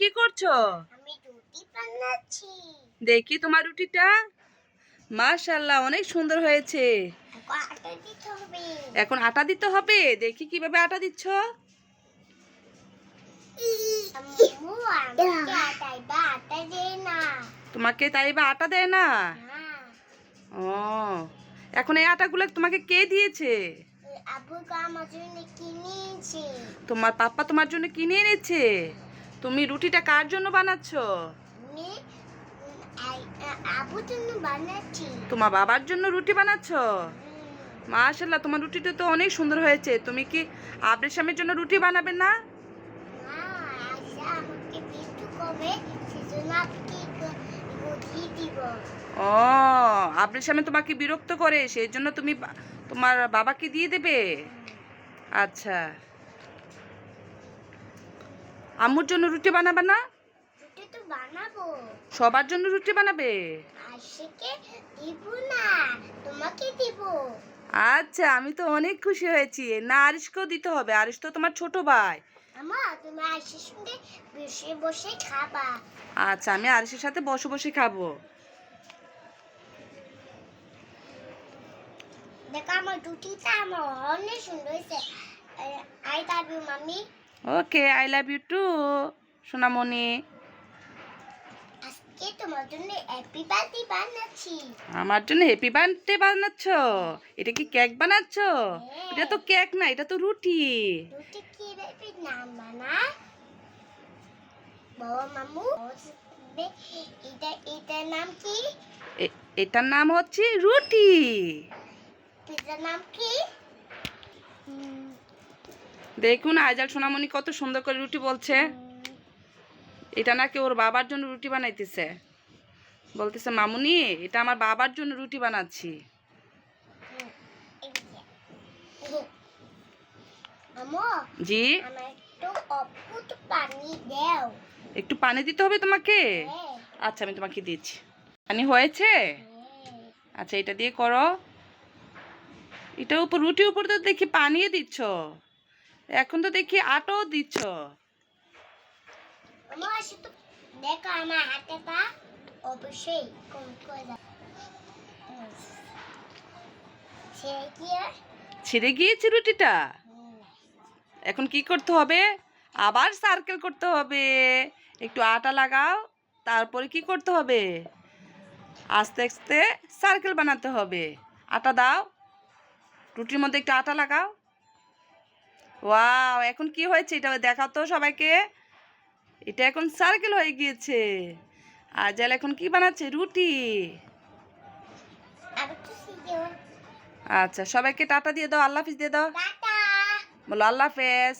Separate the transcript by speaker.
Speaker 1: কি করছ?
Speaker 2: আমি রুটি বানাচ্ছি।
Speaker 1: দেখি তোমার রুটিটা। মাশাল্লাহ অনেক সুন্দর হয়েছে।
Speaker 2: এখন আটা দিতে হবে।
Speaker 1: এখন আটা দিতে হবে? দেখি কীভাবে আটা দিচ্ছ। তোমাকে তাই বা আটা দেয় না?
Speaker 2: না
Speaker 1: ও এখন এই আটাগুলো তোমাকে কে দিয়েছে? তোমার পাপ্পা তোমার জন্য কিনে এনেছে? তুমি রুটিটা কার জন্য বানাচ্ছ? তোমার বাবার জন্য রুটি বানাচ্ছ? মাশাল্লাহ তোমার রুটিটা তো অনেক সুন্দর হয়েছে। তুমি কি আবরের স্বামীর জন্য রুটি বানাবে না? ও আবরের স্বামী তোমাকে বিরক্ত করে সেই জন্য তুমি তোমার বাবাকে দিয়ে দেবে? আচ্ছা। আম্মুর জন্য রুটি বানাবে না? সবার জন্য রুটি বানাবে? আচ্ছা আমি তো অনেক খুশি হয়েছি। না আরিশকেও দিতে হবে। আরিশ তো তোমার ছোট ভাই। আচ্ছা আমি আরিশের সাথে বসে বসে খাব।
Speaker 2: দেখো আমার রুটিটা আমার অনেক সুন্দর হয়েছে। I love you mummy
Speaker 1: okay I love you too সোনামণি।
Speaker 2: আজকে তোমার জন্য হ্যাপি বার্থডে বানাচ্ছি।
Speaker 1: আমার জন্য হ্যাপি বার্থডে বানাচ্ছ? এটা কি কেক বানাচ্ছ? এটা তো কেক না এটা তো রুটি।
Speaker 2: রুটি কি ভাবে নাম বাবা মামু এটা এটার নাম কি?
Speaker 1: এটার নাম হচ্ছে রুটি।
Speaker 2: পিজার নাম কি?
Speaker 1: দেখুন আইজাল সোনামণি কত সুন্দর করে রুটি বলছে। এটা নাকি ওর বাবার জন্য রুটি বানাইতেছে। বলতেছে মামুনি এটা আমার বাবার জন্য রুটি বানাচ্ছি। জি।
Speaker 2: একটু পানি
Speaker 1: দিতে হবে তোমাকে?
Speaker 2: হ্যাঁ।
Speaker 1: আচ্ছা আমি তোমাকে দিচ্ছি। পানি হয়েছে?
Speaker 2: হ্যাঁ।
Speaker 1: আচ্ছা এটা দিয়ে করো। এটার উপর রুটির উপর তো দেখি পানিয়ে দিচ্ছ। এখন তো দেখি আটাও দিচ্ছ।
Speaker 2: দেখো আমার অবশ্যই?
Speaker 1: ছিঁড়ে গিয়েছে রুটিটা এখন কি করতে হবে? আবার সার্কেল করতে হবে। একটু আটা লাগাও তারপরে কি করতে হবে? আস্তে আস্তে সার্কেল বানাতে হবে। আটা দাও। রুটির মধ্যে একটু আটা লাগাও। ওয়াও এখন কি হয়েছে? এটা দেখাও তো সবাইকে। এটা এখন সার্কেল হয়ে গিয়েছে। আর জাল এখন কি বানাচ্ছে? রুটি। আচ্ছা সবাইকে টাটা দিয়ে দাও আল্লাহ হাফিজ দিয়ে দাও। বলো আল্লাহ হাফেজ।